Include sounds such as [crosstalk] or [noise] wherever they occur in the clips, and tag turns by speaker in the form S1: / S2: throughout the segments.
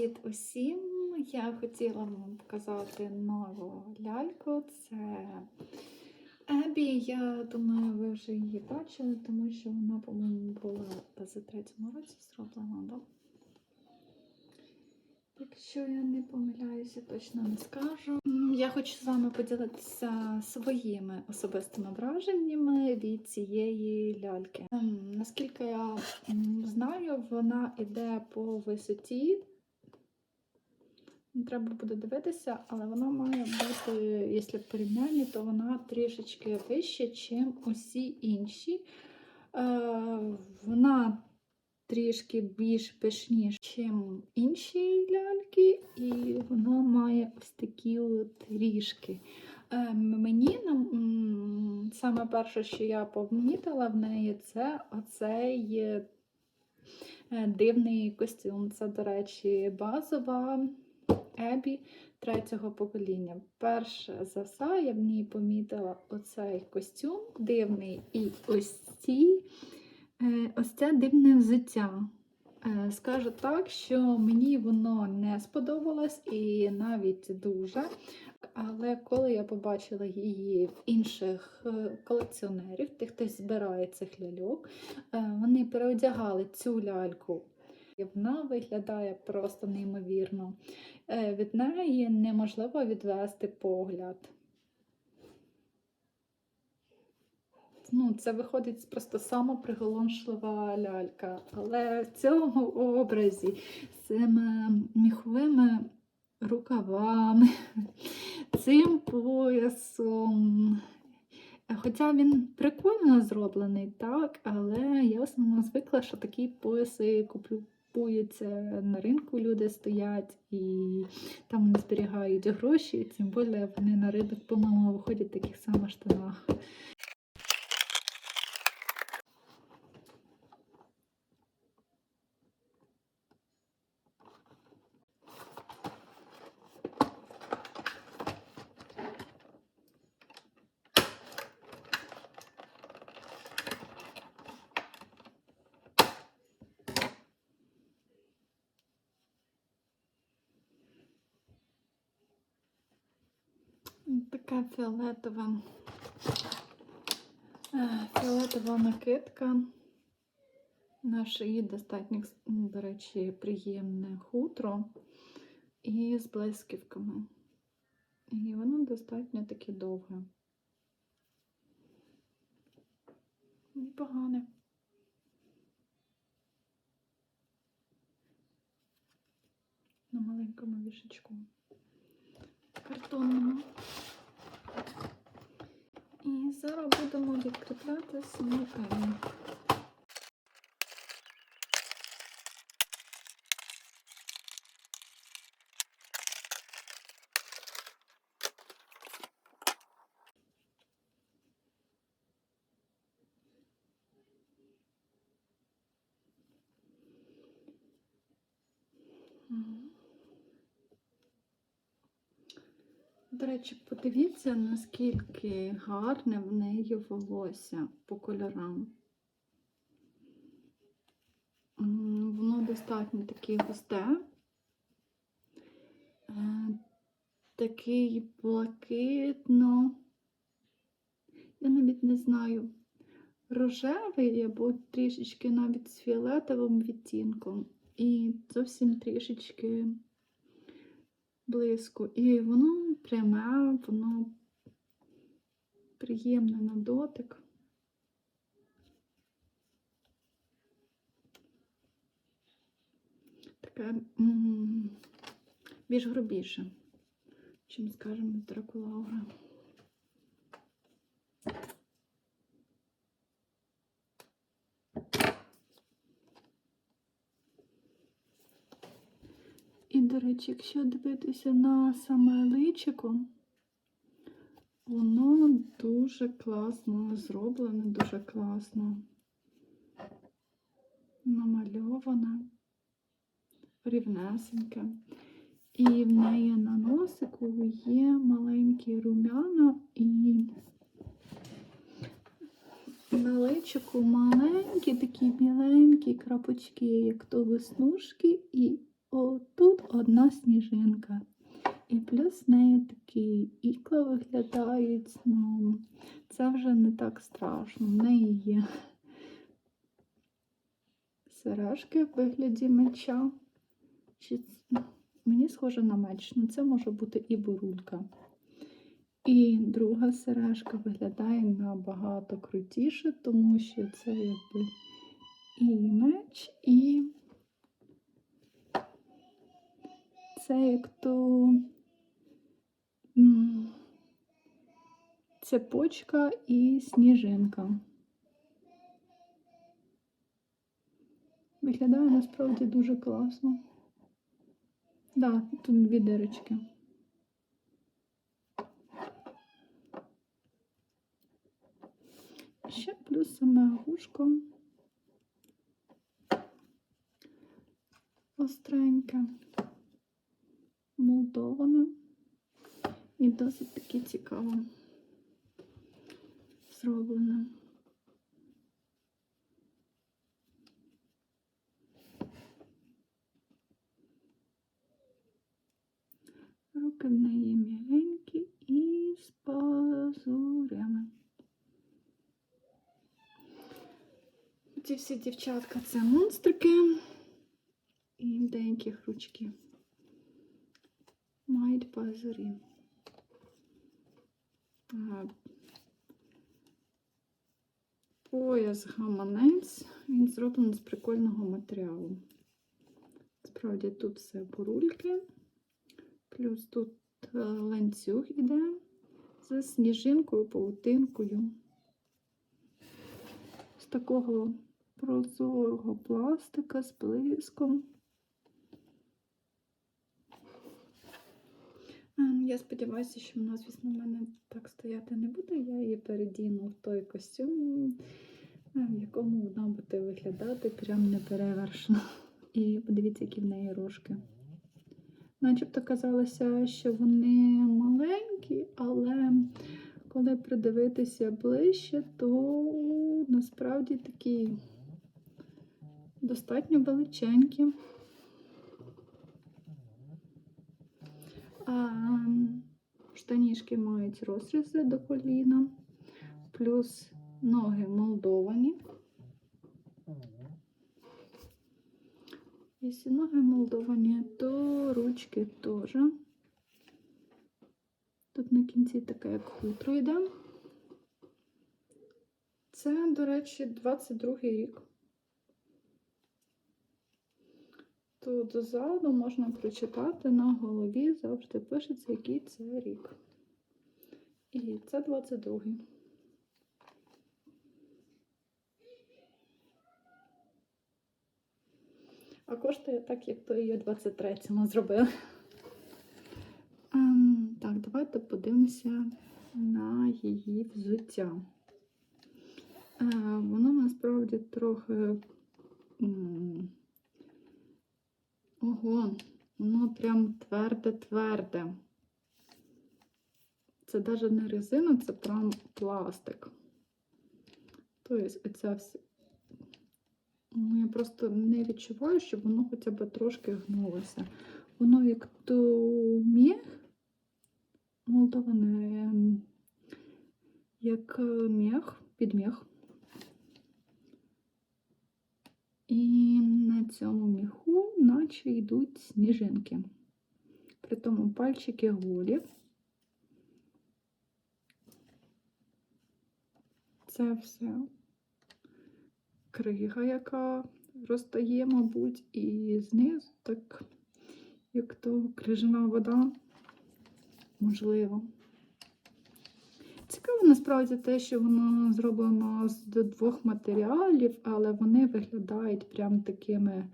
S1: Привіт усім! Я хотіла вам показати нову ляльку. Це Ебі. Я думаю, ви вже її бачили, тому що вона, по-моєму, була в 23-му році зроблена. Да? Якщо я не помиляюся, точно не скажу. Я хочу з вами поділитися своїми особистими враженнями від цієї ляльки. Ем, Наскільки я знаю, вона йде по висоті. Треба буде дивитися, але вона має бути, якщо в порівнянні, то вона трішечки вища, ніж усі інші. Е, вона трішки більш пишніша, ніж інші ляльки, і вона має ось такі от ріжки. Е, мені м, саме перше, що я помітила в неї, це оцей е, дивний костюм. Це, до речі, базова Ебі третього покоління. Перше за все я в ній помітила оцей костюм дивний і ось ці, е, ось це дивне взуття. Е, Скажу так, що мені воно не сподобалось і навіть дуже. Але коли я побачила її в інших е, колекціонерів, тих, хто збирає цих ляльок, вони переодягали цю ляльку. Вона виглядає просто неймовірно. Е, Від неї неможливо відвести погляд. Ну, це виходить просто самоприголомшлива лялька. Але в цьому образі з цими міховими рукавами, цим поясом. Хоча він прикольно зроблений, так, але я в основному звикла, що такі пояси купуються на ринку, люди стоять і там вони зберігають гроші, тим більше вони на ринок, по-моєму, виходять в таких самих штанах. Така фіолетова, е, фіолетова накидка. На шиї достатньо, до речі, приємне хутро і з блисківками. І воно достатньо таке довге. Непогане. На маленькому вішечку картонному. І зараз будемо відкріпляти саму певну. До речі, подивіться, наскільки гарне в неї волосся по кольорам. Воно достатньо таке густе, Е, такий блакитно, я навіть не знаю, рожевий або трішечки навіть з фіолетовим відтінком. І зовсім трішечки близько. І воно пряме, воно приємне на дотик. Таке більш грубіше, чим, скажімо, дракулаура. І, до речі, якщо дивитися на саме личико, воно дуже класно зроблене, дуже класно намальоване, рівнесеньке. І в неї на носику є маленькі румяна і на личику маленькі такі біленькі крапочки, як то веснушки, і отут одна сніжинка. І плюс в неї такі ікла виглядають. Ну, це вже не так страшно. В неї є сережки в вигляді меча. Чи... Мені схоже на меч, ну це може бути і бурулька. І друга сережка виглядає набагато крутіше, тому що це якби і меч, і це як то цепочка і сніжинка. Виглядає насправді дуже класно. Да, тут дві дирочки. Ще плюс саме гушко. Остреньке, молдоване і досить таки цікаво зроблене. Руки в неї м'яленькі і з пазурями. Ці всі дівчатка це монстрики і деяких ручки мають пазурі. Пояс гаманець, він зроблений з прикольного матеріалу. Справді тут все бурульки. Плюс тут е, ланцюг іде з сніжинкою, паутинкою. З такого прозорого пластика з блиском. Я сподіваюся, що вона, звісно, в мене так стояти не буде. Я її передіну в той костюм, е, в якому вона буде виглядати прям неперевершено. І подивіться, які в неї рожки. Начебто казалося, що вони маленькі, але коли придивитися ближче, то насправді такі достатньо величенькі. Штанішки мають розрізи до коліна, плюс ноги молдовані. Якщо ноги молдовані, то ручки теж. Тут на кінці таке, як хутро йде. Це, до речі, 22 рік. Тут ззаду можна прочитати на голові, завжди пишеться, який це рік. І це 22-й. А коштує так, як то її 23-му зробили. Ем, так, давайте подивимося на її взуття. Е, воно насправді трохи. Прям тверде-тверде. Це навіть не резина, це прям пластик. Тобто, оця вся. Ну, я просто не відчуваю, щоб воно хоча б трошки гнулося. Воно як то міх, молдоване, як е, міх, І на цьому міху наче йдуть сніжинки. При тому пальчики голі. Це все крига, яка розтає, мабуть, і знизу так, як то крижана вода, можливо. Цікаво насправді те, що воно зроблено з двох матеріалів, але вони виглядають прям такими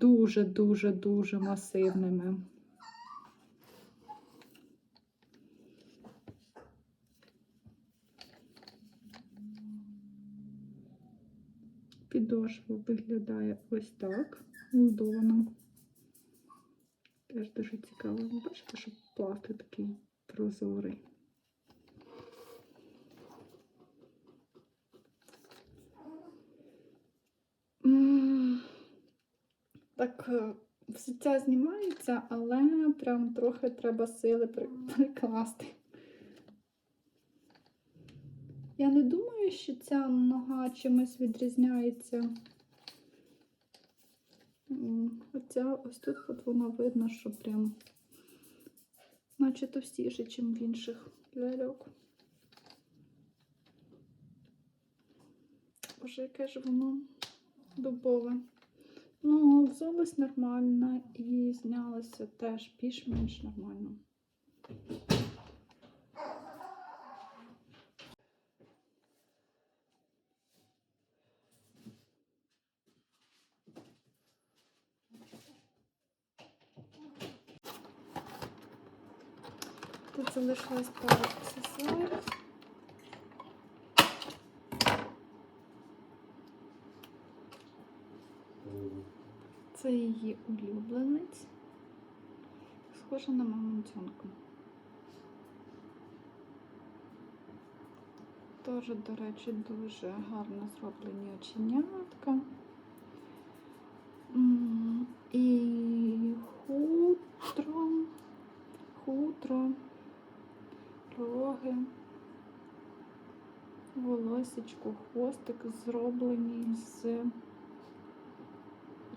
S1: дуже-дуже-дуже масивними. Підошва виглядає ось так, вбудована. Теж дуже цікаво. Бачите, що пластик такий прозорий. Так, е, Взуття знімається, але прям трохи треба сили прикласти. Я не думаю, що ця нога чимось відрізняється. Хоча ось тут от воно видно, що прям наче товстіше, ніж в інших ляльок. Боже, яке ж воно дубове. Ну, взулась нормально і знялася теж більш-менш нормально. Тут залишилось пару аксесуарів. Це її улюбленець. Схожа на мамонтенка. Теж, до речі, дуже гарно зроблені оченятка. І хутро, хутро, роги, волосечко, хвостик зроблені з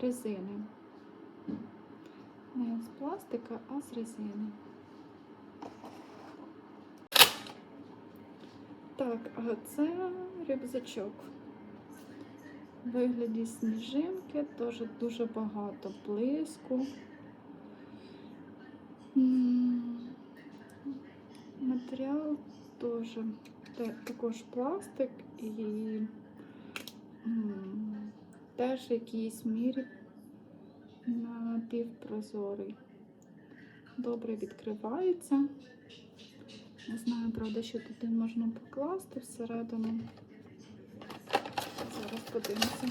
S1: резини. Не з пластика, а з резини. Так, а це рюкзачок. Вигляді сніжинки, теж дуже багато блиску. Матеріал теж також пластик і теж в якійсь мірі напівпрозорий. Добре відкривається. Не знаю, правда, що туди можна покласти всередину. Зараз подивимося.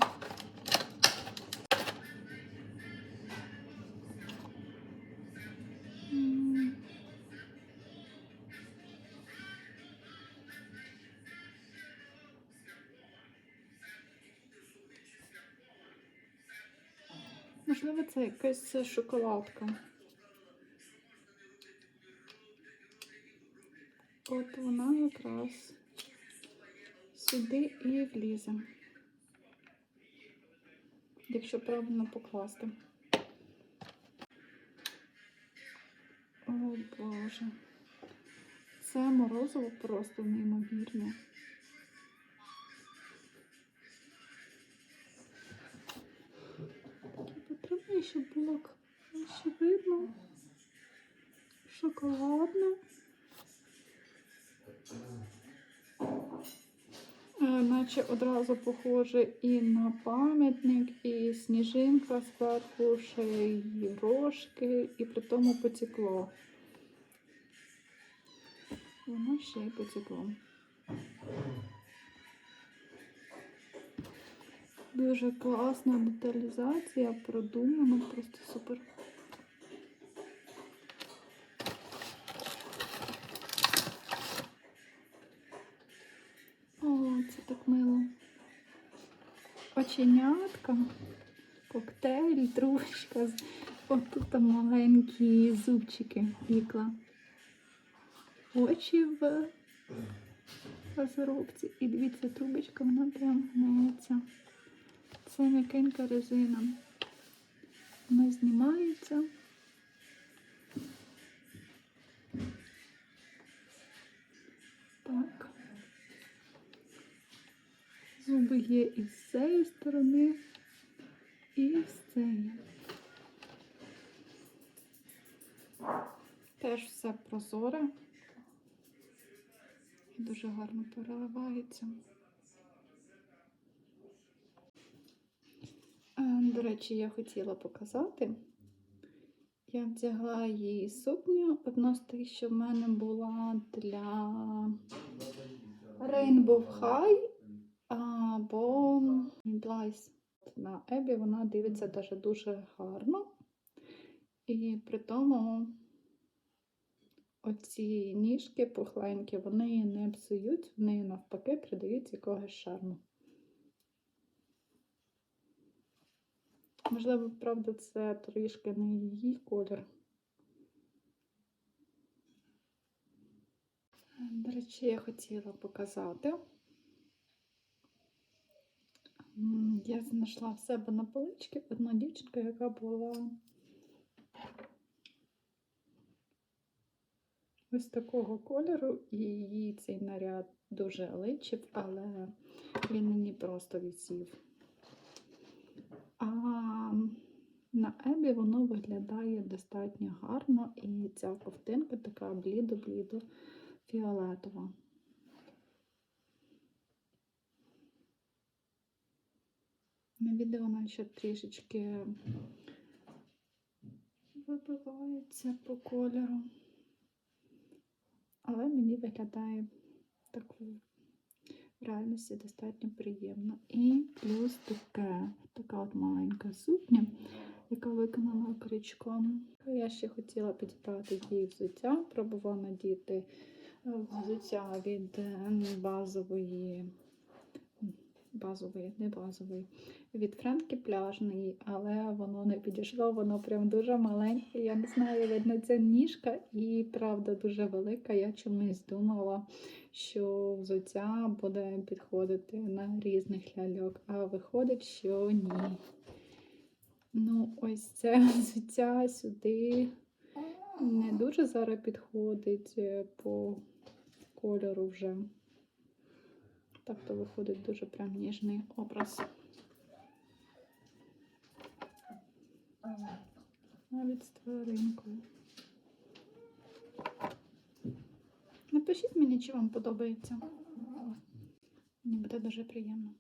S1: Можливо, це якась шоколадка. От вона якраз сюди і влізе. Якщо правильно покласти. О Боже. Це морозиво просто неймовірне. Щоб було краще видно. Шоколадне. Е, Наче одразу похоже і на пам'ятник, і сніжинка зверху, ще й рожки, і при тому потекло. Воно ще й потекло. Дуже класна деталізація, продумано, просто супер. О, це так мило. Оченятка, коктейль, трубочка. От тут там маленькі зубчики ікла. Очі в розробці. І дивіться, трубочка, вона прям гнеться. Це м'якенька резина. Вона знімається. Так. Зуби є і з цієї сторони, і з цієї. Теж все прозоре. І дуже гарно переливається. До речі, я хотіла показати. Я вдягла її сукню. Одну з тих, що в мене була для Rainbow High або Blайс. На Ебі вона дивиться даже дуже гарно. І при тому оці ніжки пухленькі, вони не псують, вони навпаки придають якогось шарму. Можливо, правда, це трішки не її колір. До речі, я хотіла показати. Я знайшла в себе на поличці одну дівчинку, яка була ось такого кольору, і їй цей наряд дуже личив, але він мені просто відсів. А на Ебі воно виглядає достатньо гарно, і ця ковтинка така блідо-блідо фіолетова. На відео вона ще трішечки вибивається по кольору, але мені виглядає так в реальності достатньо приємно. І плюс таке, така от маленька сукня, яка виконана крючком. Я ще хотіла підібрати її взуття, пробувала надіти е, взуття від е, базової, базової, не базової, від Френки пляжної, але воно не підійшло, воно прям дуже маленьке. Я не знаю, видно, це ніжка і правда дуже велика. Я чомусь думала, що взуття буде підходити на різних ляльок, а виходить, що ні. Ну, ось це [laughs] взуття сюди не дуже зараз підходить е, по кольору вже. Так то виходить дуже прям ніжний образ. Навіть з тваринкою. Напишіть мені, чи вам подобається. Мені буде дуже приємно.